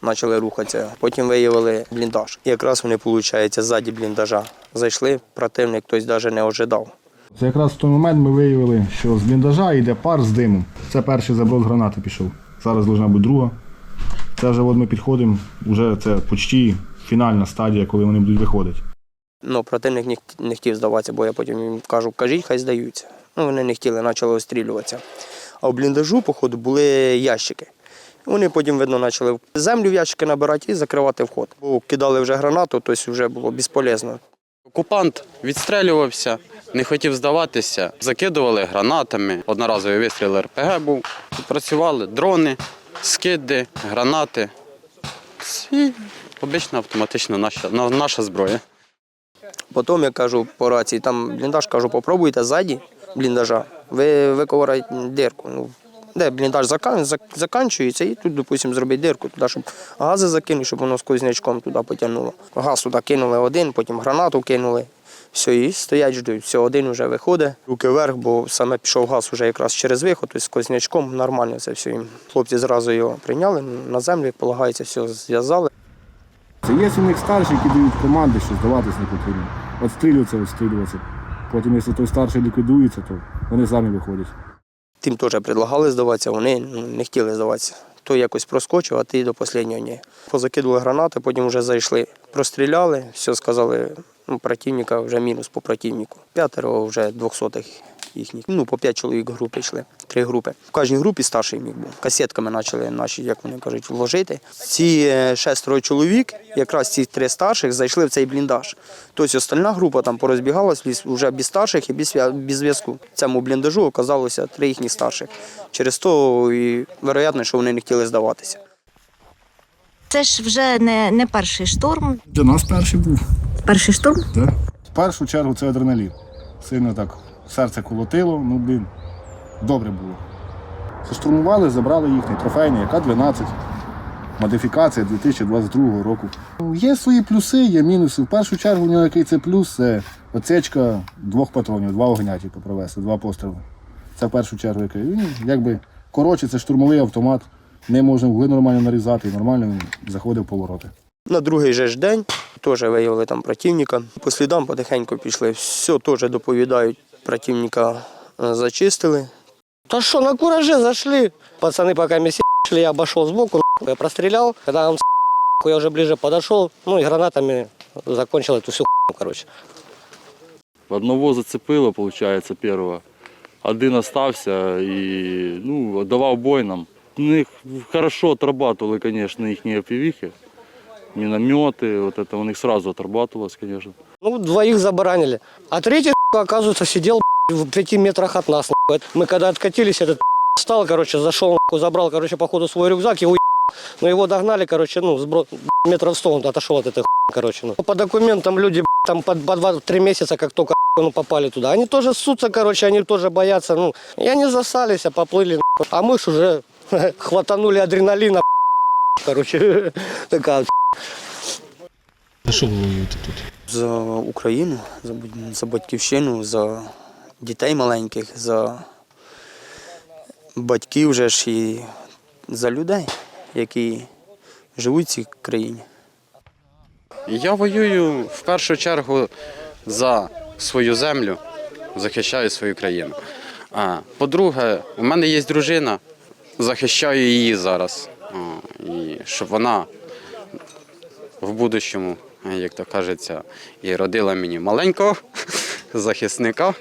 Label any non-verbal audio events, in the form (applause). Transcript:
почали рухатися. Потім виявили бліндаж. І якраз вони, виходить, ззаді бліндажа зайшли. Противник хтось навіть не ожидав. Це якраз в той момент ми виявили, що з бліндажа йде пар з димом. Це перший заброс гранати пішов. Зараз должна бути друга. Це вже от ми підходимо, вже це почти фінальна стадія, коли вони будуть виходити. Ну, противник не, не хотів здаватися, бо я потім їм кажу, кажіть, хай здаються. Ну, вони не хотіли, почали острілюватися. А в бліндажу, походу, були ящики. Вони потім, видно, почали землю в ящики набирати і закривати вход. Бо кидали вже гранату, тобто вже було безполезно. Окупант відстрелювався, не хотів здаватися, закидували гранатами. Одноразовий вистріл РПГ був. Працювали дрони, скиди, гранати. І обична автоматична наша, наша зброя. Потім я кажу по рації, там бліндаж, кажу, попробуйте ззаді бліндажа, ви виковирайте дирку. Ну, де бліндаж закан, заканчується, і тут, допустимо, зробити дирку туди, щоб гази закинути, щоб воно сквознячком туди потягнуло. Газ туди кинули один, потім гранату кинули. Все, і стоять, ждуть. Все, один вже виходить, руки вверх, бо саме пішов газ вже якраз через виход, тобто сквознячком нормально це все їм. Хлопці зразу його прийняли на землю, як полагається, все зв'язали. Це є у них старші, які дають команди, що здаватись не потрібно. Отстрілюватися, відстрілюватися. Потім, якщо той старший ліквідується, то вони самі виходять. Тим теж предлагали здаватися, вони ну, не хотіли здаватися. То якось проскочив, а ти до останнього ні. Позакидували гранати, потім вже зайшли, простріляли, все сказали, ну, противника вже мінус по противнику. П'ятеро вже двохсотих їхніх. Ну, по п'ять чоловік групи йшли, три групи. В кожній групі старший міг був. Касетками почали наші, як вони кажуть, вложити. Ці е, шестеро чоловік, якраз ці три старших, зайшли в цей бліндаж. Тобто остальна група там порозбігалась ліс- вже без старших і без без зв'язку. Цьому бліндажу оказалося три їхні старших. Через то і вероятно, що вони не хотіли здаватися. Це ж вже не, не перший штурм. Для нас перший був. Перший штурм? Да? В першу чергу це адреналін. Сильно так серце колотило, ну блін, добре було. Заштурмували, забрали їхній трофейний, АК-12, модифікація 2022 року. Ну, Є свої плюси, є мінуси. В першу чергу у нього який це плюс, це оцечка двох патронів, два огня, типу, провести, два постріли. Це в першу чергу який. Він якби коротше, це штурмовий автомат, не можна вугли нормально нарізати і нормально він заходив повороти. На другий же ж день теж виявили там противника. По слідам потихеньку пішли. Все теж доповідають, противника е, зачистили. Да что, на кураже зашли. Пацаны пока месили, я обошел сбоку, нахуй, я прострелял. Когда он нахуй, я уже ближе подошел, ну и гранатами закончил эту всю хуйню, короче. Одного зацепило, получается, первого. Один остався і ну, давав бой нам. У них хорошо отрабатывали, конечно, их опівіхи. Минометы, вот это у них сразу отрабатывалось, конечно. Ну, двоих забаранили. А третий, нахуй, оказывается, сидел в пяти метрах от нас. Мы когда откатились, этот встал, короче, зашел, забрал, короче, походу свой рюкзак и уебал. Но его догнали, короче, ну, сбро... метров сто он отошел от этой хуйни, короче. Ну. По документам люди там по, по два-три месяца, как только ну, попали туда, они тоже ссутся, короче, они тоже боятся. Ну, и они засались, а поплыли, а мы ж уже (laughs) хватанули адреналина, короче, (laughs) такая За що ви воюєте тут? За Україну, за, за батьківщину, за дітей маленьких, за батьків вже ж і за людей, які живуть в цій країні. Я воюю в першу чергу за свою землю, захищаю свою країну. А, по-друге, у мене є дружина, захищаю її зараз. І щоб вона в будущому, як то кажеться, і родила мені маленького (laughs) захисника.